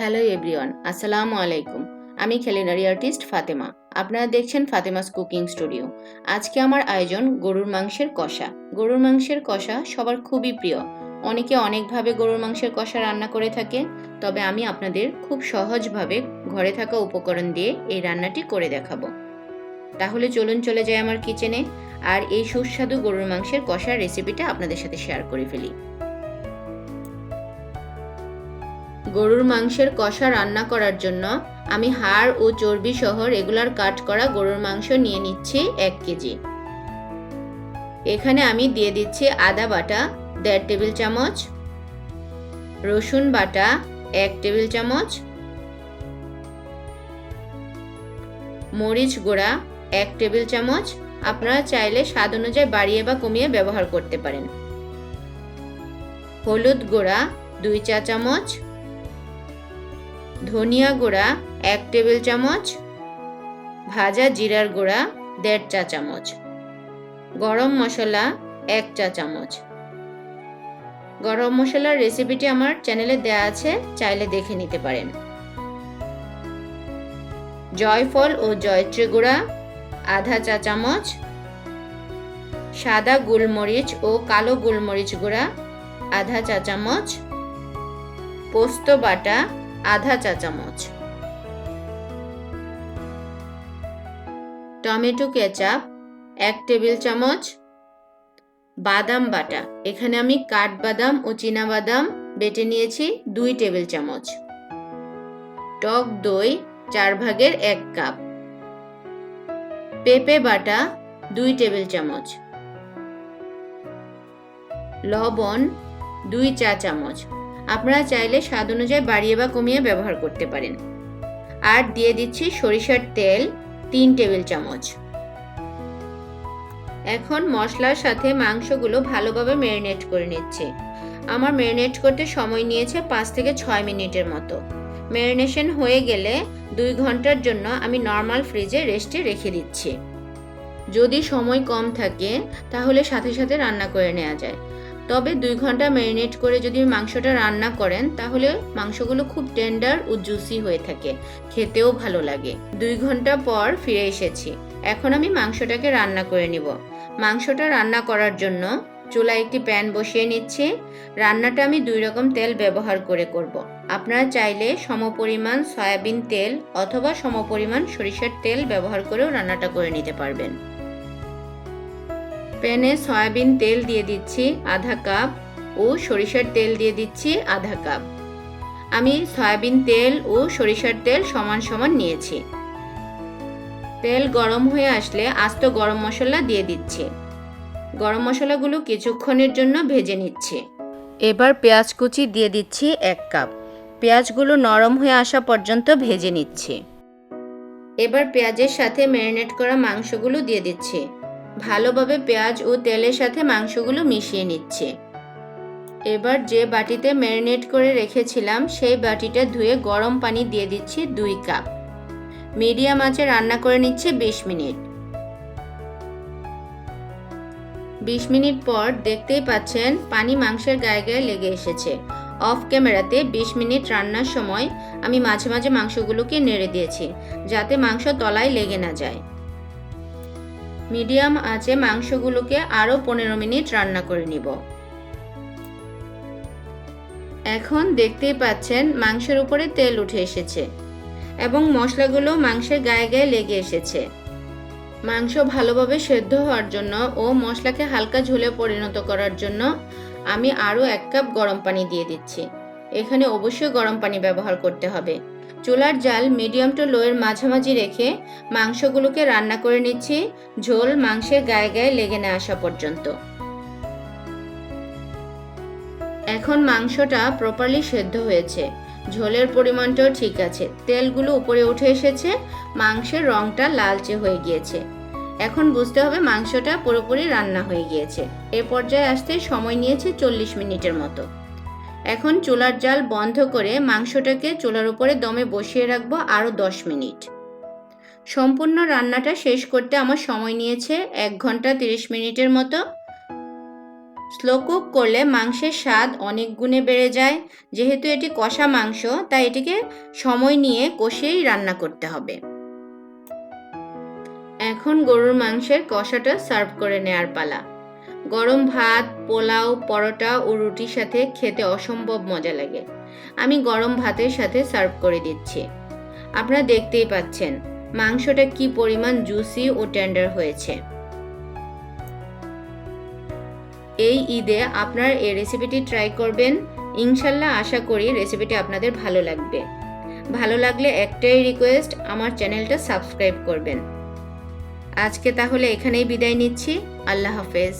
Hello everyone, আসসালামু আলাইকুম। আমি খেলিনারি আর্টিস্ট ফাতেমা। আপনারা দেখছেন ফাতেমাস কুকিং স্টুডিও। আজকে আমার আয়োজন গরুর মাংসের কষা। গরুর মাংসের কষা সবার খুবই প্রিয়। অনেকে অনেকভাবে গরুর মাংসের কষা রান্না করে থাকে, তবে আমি আপনাদের খুব সহজভাবে ঘরে থাকা উপকরণ দিয়ে এই রান্নাটি করে দেখাবো। তাহলে চলুন চলে যাই আমার কিচেনে, আর এই সুস্বাদু গরুর মাংসের কষার রেসিপিটা আপনাদের সাথে শেয়ার করে ফেলি। গরুর মাংসের কষা রান্না করার জন্য আমি হাড় ও চর্বি সহ রেগুলার কাট করা গরুর মাংস নিয়ে নিচ্ছি এক কেজি। এখানে আমি দিয়ে দিচ্ছি আদা বাটা, দেড় টেবিল চামচ, রসুন বাটা, এক টেবিল চামচ, মরিচ গুঁড়া, এক টেবিল চামচ। আপনারা চাইলে স্বাদ অনুযায়ী বাড়িয়ে বা কমিয়ে ব্যবহার করতে পারেন। হলুদ গুঁড়া, দুই চা চামচ ধনিয়া গুঁড়া এক টেবিল চামচ, ভাজা জিরার গুঁড়া দেড় চা চামচ, গরম মশলা এক চা চামচ। গরম মশলার রেসিপিটি আমার চ্যানেলে দেয়া আছে, চাইলে দেখে নিতে পারেন। জয়ফল ও জয়ত্রী গুঁড়া, আধা চা চামচ, সাদা গোলমরিচ ও কালো গোলমরিচ গুঁড়া, আধা চা চামচ, পোস্ত বাটা আধা চা চামচ। টমেটো কেচাপ, এক টেবিল চামচ। বাদাম বাটা, এখানে আমি কাঠবাদাম ও বাদাম বেটে নিয়েছি দুই টেবিল চামচ। টক দই চার ভাগের এক কাপ। পেঁপে বাটা দুই টেবিল চামচ। লবণ দুই চা চামচ। আপনারা চাইলে স্বাদ অনুযায়ী বাড়িয়ে বা কমিয়ে ব্যবহার করতে পারেন। আর দিয়ে দিচ্ছি সরিষার তেল তিন টেবিল চামচ। এখন মশলার সাথে মাংসগুলো ভালোভাবে ম্যারিনেট করে নিচ্ছি। আমার ম্যারিনেট করতে সময় নিয়েছে পাঁচ থেকে ছয় মিনিটের মতো। ম্যারিনেশন হয়ে গেলে দুই ঘণ্টার জন্য আমি নর্মাল ফ্রিজে রেস্টে রেখে দিচ্ছি। যদি সময় কম থাকে, তাহলে সাথে সাথে রান্না করে নেওয়া যায়। তবে দুই ঘণ্টা ম্যারিনেট করে যদি মাংসটা রান্না করেন, তাহলে মাংসগুলো খুব টেন্ডার ও জুসি হয়ে থাকে। খেতেও ভালো লাগে। দুই ঘণ্টা পর ফিরে এসেছি। এখন আমি মাংসটাকে রান্না করে নিব। মাংসটা রান্না করার জন্য চুলায় একটি প্যান বসিয়ে নিচ্ছি। রান্নাটা আমি দুই রকম তেল ব্যবহার করে করব। আপনারা চাইলে সমপরিমাণ সয়াবিন তেল অথবা সমপরিমাণ সরিষার তেল ব্যবহার করেও রান্নাটা করে নিতে পারবেন। প্যানে সয়াবিন তেল দিয়ে দিচ্ছি আধা কাপ ও সরিষার তেল দিয়ে দিচ্ছি আধা কাপ। আমি সয়াবিন তেল ও সরিষার তেল সমান সমান নিয়েছি। তেল গরম হয়ে আসলে আস্ত গরম মশলা দিয়ে দিচ্ছি। গরম মশলাগুলো কিছুক্ষণের জন্য ভেজে নিচ্ছি। এবার পেঁয়াজ কুচি দিয়ে দিচ্ছি এক কাপ। পেঁয়াজগুলো নরম হয়ে আসা পর্যন্ত ভেজে নিচ্ছি। এবার পেঁয়াজের সাথে ম্যারিনেট করা মাংসগুলো দিয়ে দিচ্ছি। ভালোভাবে পেঁয়াজ ও তেলের সাথে মাংসগুলো মিশিয়ে নিচ্ছে। এবার যে বাটিতে ম্যারিনেট করে রেখেছিলাম, সেই বাটিটা ধুয়ে গরম পানি দিয়ে দিচ্ছি দুই কাপ। মিডিয়াম আঁচে রান্না করে নিচ্ছে বিশ মিনিট। বিশ মিনিট পর দেখতেই পাচ্ছেন পানি মাংসের গায়ে গায়ে লেগে এসেছে। অফ ক্যামেরাতে বিশ মিনিট রান্নার সময় আমি মাঝে মাঝে মাংসগুলোকে নেড়ে দিয়েছি, যাতে মাংস তলায় লেগে না যায়। মিডিয়াম আঁচে মাংসগুলোকে আরও পনেরো মিনিট রান্না করে নিব। এখন দেখতেই পাচ্ছেন মাংসের উপরে তেল উঠে এসেছে এবং মশলাগুলো মাংসের গায়ে গায়ে লেগে এসেছে। মাংস ভালোভাবে সেদ্ধ হওয়ার জন্য ও মশলাকে হালকা ঝোলে পরিণত করার জন্য আমি আরও এক কাপ গরম পানি দিয়ে দিচ্ছি। এখানে অবশ্যই গরম পানি ব্যবহার করতে হবে। চুলার জাল মিডিয়াম টু লোয়ের মাঝামাঝি রেখে মাংসগুলোকে রান্না করে নিচ্ছি। ঝোল মাংসের গায়ে গায়ে লেগে না আসা পর্যন্ত। এখন মাংসটা প্রপারলি সেদ্ধ হয়েছে। ঝোলের পরিমাণটাও ঠিক আছে। তেলগুলো উপরে উঠে এসেছে। মাংসের রংটা লালচে হয়ে গিয়েছে। এখন বুঝতে হবে মাংসটা পুরোপুরি রান্না হয়ে গিয়েছে। এ পর্যায়ে আসতে সময় নিয়েছে চল্লিশ মিনিটের মতো। এখন চুলার জাল বন্ধ করে মাংসটাকে চুলার উপরে দমে বসিয়ে রাখব আরও দশ মিনিট। সম্পূর্ণ রান্নাটা শেষ করতে আমার সময় নিয়েছে এক ঘণ্টা তিরিশ মিনিটের মতো। স্লো কুক করলে মাংসের স্বাদ অনেক গুণে বেড়ে যায়। যেহেতু এটি কষা মাংস, তাই এটিকে সময় নিয়ে কষিয়েই রান্না করতে হবে। এখন গরুর মাংসের কষাটা সার্ভ করে নেয়ার পালা। গরম ভাত, পোলাও, পরোটা ও রুটির সাথে খেতে অসম্ভব মজা লাগে। আমি গরম ভাতের সাথে সার্ভ করে দিচ্ছি। আপনারা দেখতেই পাচ্ছেন, মাংসটা কি পরিমাণ জুসি ও টেন্ডার হয়েছে। এই ঈদে আপনার এই রেসিপিটি ট্রাই করবেন। ইনশাল্লাহ আশা করি রেসিপিটি আপনাদের ভালো লাগবে। ভালো লাগলে একটাই রিকোয়েস্ট, আমার চ্যানেলটা সাবস্ক্রাইব করবেন। আজকে তাহলে এখানেই বিদায় নিচ্ছি। আল্লাহ হাফেজ।